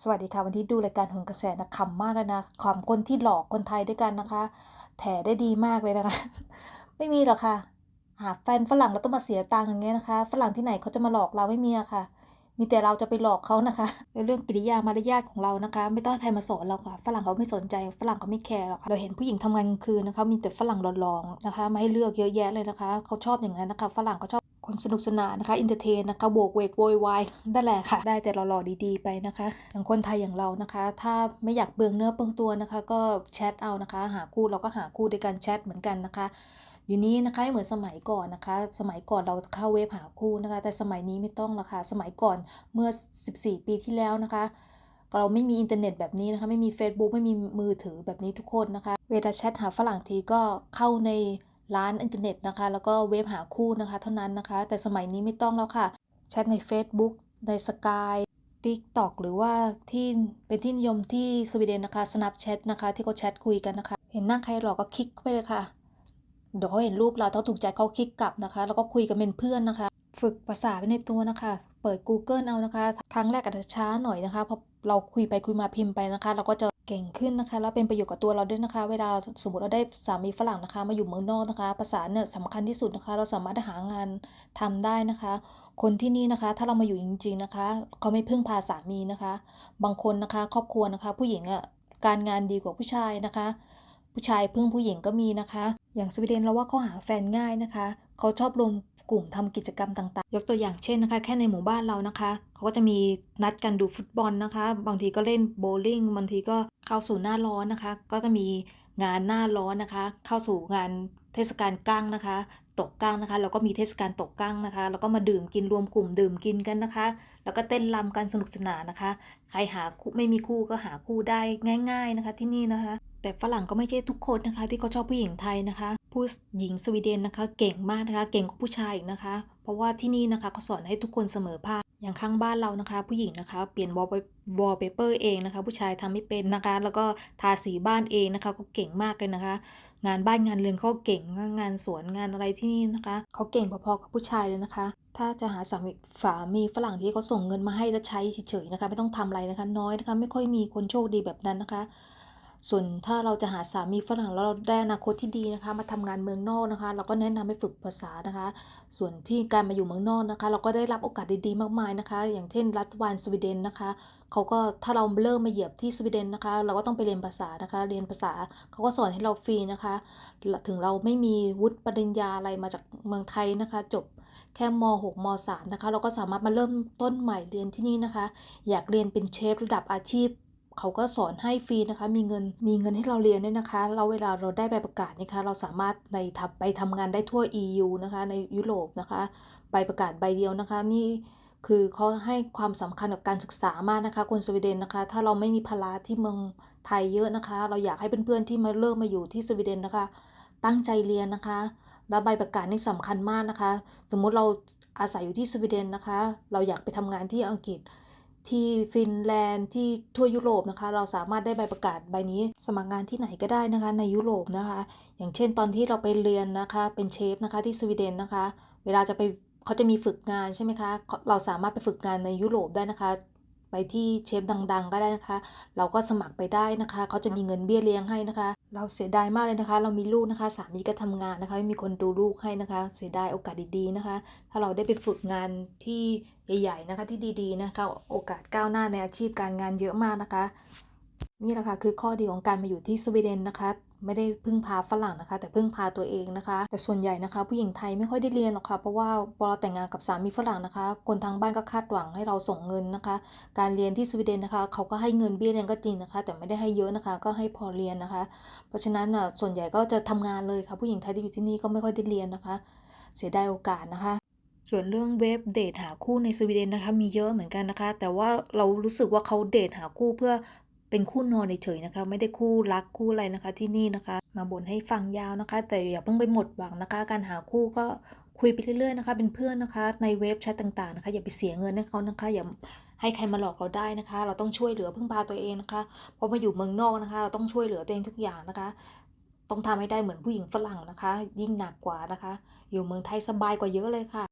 สวัสดีค่ะ วันนี้ดูรายการหนกระแสนะขำมากเลยนะขำคนที่หลอกคนไทยด้วยกันนะคะ แถได้ดีมากเลยนะคะ ไม่มีหรอกค่ะ หาแฟนฝรั่งเราต้องมาเสียตังค์อย่างเงี้ยนะคะ ฝรั่งที่ไหนเขาจะมาหลอกเราไม่มีอะค่ะ มีแต่เราจะไปหลอกเขานะคะเรื่องกิริยามารยาทของเรานะคะ ไม่ต้องใครมาสอนเราค่ะ ฝรั่งเขาไม่สนใจ ฝรั่งเขาไม่แคร์หรอกค่ะเราเห็นผู้หญิงทำงานกลางคืนนะคะ มีแต่ฝรั่งหล่อๆนะคะมาให้เลือกเยอะแยะเลยนะคะเขาชอบอย่างนั้นนะคะ ฝรั่งเขาชอบ คนสนุกสนานนะคะอินเตอร์เทนนะคะโบกเวกโวยวายนั่นแหละค่ะ ได้แต่หล่อๆดีๆไปนะคะอย่างคนไทยอย่างเรานะคะ ถ้าไม่อยากเบืองเนื้อเบืองตัวนะคะ ก็แชทเอานะคะ หาคู่เราก็หาคู่ด้วยกันแชทเหมือนกันนะคะอยู่นี้นะคะไม่เหมือนสมัยก่อนนะคะ สมัยก่อนเราเข้าเว็บหาคู่นะคะ แต่สมัยนี้ไม่ต้องและค่ะสมัยก่อนเมื่อ 14 ปีที่แล้วนะคะเราไม่มีอินเทอร์เน็ตแบบนี้นะคะ ไม่มี Facebook ไม่มีมือถือแบบนี้ทุกคนนะคะ เวลาแชทหาฝรั่งทีก็เข้าใน ร้านอินเทอร์เน็ตนะคะ แล้วก็เว็บหาคู่นะคะ เท่านั้นนะคะ แต่สมัยนี้ไม่ต้องแล้วค่ะ แชทใน Facebook ใน Sky TikTok หรือว่าที่เป็นที่นิยมที่สวีเดนนะคะ Snapchat นะคะ ที่เขาแชทคุยกันนะคะ เห็นหน้าใครหรอกก็คลิกไปเลยค่ะ เดี๋ยวเขาเห็นรูปเราต้องถูกใจเขาคลิกกลับนะคะ แล้วก็คุยกันเป็นเพื่อนนะคะ ฝึกภาษาไปในตัวนะคะ เปิด Google เอานะคะ ครั้งแรกอาจจะช้าหน่อยนะคะพราะเราคุยไปคุยมาพิมพ์ไปนะคะ เราก็จะ ก่งขึ้นนะคะ แล้วเป็นประโยชน์กับตัวเราด้วยนะคะ เวลาสมมติเราได้สามีฝรั่งนะคะ มาอยู่เมืองนอกนะคะ ภาษาเนี่ยสำคัญที่สุดนะคะ เราสามารถหางานทำได้นะคะ คนที่นี่นะคะ ถ้าเรามาอยู่จริง ๆนะคะ เขาไม่พึ่งพาสามีนะคะ บางคนนะคะ ครอบครัวนะคะ ผู้หญิงอะการงานดีกว่าผู้ชายนะคะ ผู้ชายพึ่งผู้หญิงก็มีนะคะ อย่างสวีเดนเราว่าเขาหาแฟนง่ายนะคะ เขาชอบรวมกลุ่มทำกิจกรรมต่างๆ ยกตัวอย่างเช่นนะคะ แค่ในหมู่บ้านเรานะคะ เขาก็จะมีนัดกันดูฟุตบอลนะคะ บางทีก็เล่นโบลิ่งบางทีก็เข้าสู่หน้าร้อนนะคะ ก็จะมีงานหน้าร้อนนะคะ เข้าสู่งานเทศกาลกั้งนะคะ ตกกั้งนะคะ แล้วก็มีเทศกาลตกกั้งนะคะ แล้วก็มาดื่มกินรวมกลุ่มดื่มกินกันนะคะ แล้วก็เต้นรำกันสนุกสนานนะคะ ใครหาคู่ไม่มีคู่ก็หาคู่ได้ง่าย ๆนะคะที่นี่นะคะ แต่ฝรั่งก็ไม่ใช่ทุกคนนะคะ ที่เขาชอบผู้หญิงไทยนะคะ ผู้หญิงสวีเดนนะคะ เก่งมากนะคะ เก่งกว่าผู้ชายอีกนะคะ เพราะว่าที่นี่นะคะเขาสอนให้ทุกคนเสมอภาค อย่างข้างบ้านเรานะคะ ผู้หญิงนะคะ เปลี่ยนวอลวอลเปเปอร์เองนะคะ ผู้ชายทำไม่เป็นนะคะ แล้วก็ทาสีบ้านเองนะคะเขาเก่งมากเลยนะคะ งานบ้านงานเรือนเขาเก่งงานสวนงานอะไรที่นี่นะคะเขาเก่งพอๆกับผู้ชายเลยนะคะ ถ้าจะหาสามีฝามีฝรั่งที่เขาส่งเงินมาให้แล้วใช้เฉยๆนะคะ ไม่ต้องทำอะไรนะคะ น้อยนะคะ ไม่ค่อยมีคนโชคดีแบบนั้นนะคะ ส่วนถ้าเราจะหาสามีฝรั่งแล้วเราได้อนาคตที่ดีนะคะ มาทำงานเมืองนอกนะคะ เราก็แนะนำให้ฝึกภาษานะคะ ส่วนที่การมาอยู่เมืองนอกนะคะ เราก็ได้รับโอกาสดีๆมากมายนะคะ อย่างเช่น รัฐบาลสวีเดนนะคะเขาก็ถ้าเราเริ่มมาเหยียบที่สวีเดนนะคะ เราก็ต้องไปเรียนภาษานะคะ เรียนภาษาเขาก็สอนให้เราฟรีนะคะ ถึงเราไม่มีวุฒิปริญญาอะไรมาจากเมืองไทยนะคะ จบแค่ม .6 ม .3 นะคะ เราก็สามารถมาเริ่มต้นใหม่เรียนที่นี่นะคะ อยากเรียนเป็นเชฟระดับอาชีพ เขาก็สอนให้ฟรีนะคะ มีเงิน มีเงินให้เราเรียนด้วยนะคะ เราเวลาเราได้ใบประกาศนะคะ เราสามารถในทับไปทำงานได้ทั่ว EU นะคะ ในยุโรปนะคะ ใบประกาศใบเดียวนะคะ นี่คือเขาให้ความสำคัญกับการศึกษามากนะคะ คนสวีเดนนะคะ ถ้าเราไม่มีภาระที่เมืองไทยเยอะนะคะ เราอยากให้เพื่อนๆที่มาเริ่มมาอยู่ที่สวีเดนนะคะ ตั้งใจเรียนนะคะ และใบประกาศนี่สำคัญมากนะคะ สมมุติเราอาศัยอยู่ที่สวีเดนนะคะ เราอยากไปทำงานที่อังกฤษ ที่ฟินแลนด์ที่ทั่วยุโรปนะคะ เราสามารถได้ใบประกาศใบนี้ สมัครงานที่ไหนก็ได้นะคะ ในยุโรปนะคะ อย่างเช่นตอนที่เราไปเรียนนะคะเป็นเชฟนะคะที่สวีเดนนะคะ เวลาจะไปเขาจะมีฝึกงานใช่ไหมคะ เราสามารถไปฝึกงานในยุโรปได้นะคะ ไปที่เชฟดังๆ ก็ได้นะคะ เราก็สมัครไปได้นะคะเขาจะมีเงินเบี้ยเลี้ยงให้นะคะ เราเสียดายมากเลยนะคะ เรามีลูกนะคะ สามีก็ทำงานนะคะไม่มีคนดูลูกให้นะคะ เสียดายโอกาสดีๆนะคะ ถ้าเราได้ไปฝึกงานที่ใหญ่ๆนะคะที่ดีๆนะคะโอกาสก้าวหน้าในอาชีพการงานเยอะมากนะคะ นี่แหละค่ะคือข้อดีของการมาอยู่ที่สวีเดนนะคะ ไม่ได้พึ่งพาฝรั่งนะคะ แต่พึ่งพาตัวเองนะคะ แต่ส่วนใหญ่นะคะ ผู้หญิงไทยไม่ค่อยได้เรียนหรอกค่ะเพราะว่าพอเราแต่งงานกับสามีฝรั่งนะคะ คนทางบ้านก็คาดหวังให้เราส่งเงินนะคะ การเรียนที่สวีเดนนะคะ เขาก็ให้เงินเบี้ยเรียนก็จริงนะคะ แต่ไม่ได้ให้เยอะนะคะ ก็ให้พอเรียนนะคะ เพราะฉะนั้นอะส่วนใหญ่ก็จะทำงานเลยค่ะ ผู้หญิงไทยที่อยู่ที่นี่ก็ไม่ค่อยได้เรียนนะคะ เสียดายโอกาสนะคะส่วนเรื่องเว็บเดทหาคู่ในสวีเดนนะคะมีเยอะเหมือนกันนะคะ แต่ว่าเรารู้สึกว่าเขาเดทหาคู่เพื่อ เป็นคู่นอนเฉยๆนะคะ ไม่ได้คู่รักคู่อะไรนะคะที่นี่นะคะ มาบ่นให้ฟังยาวนะคะ แต่อย่าเพิ่งไปหมดหวังนะคะ การหาคู่ก็คุยไปเรื่อยๆนะคะ เป็นเพื่อนนะคะ ในเว็บแชทต่างๆนะคะ อย่าไปเสียเงินให้เขานะคะ อย่าให้ใครมาหลอกเราได้นะคะ เราต้องช่วยเหลือพึ่งพาตัวเองนะคะเพราะมาอยู่เมืองนอกนะคะ เราต้องช่วยเหลือตัวเองทุกอย่างนะคะ ต้องทำให้ได้เหมือนผู้หญิงฝรั่งนะคะ ยิ่งหนักกว่านะคะ อยู่เมืองไทยสบายกว่าเยอะเลยค่ะ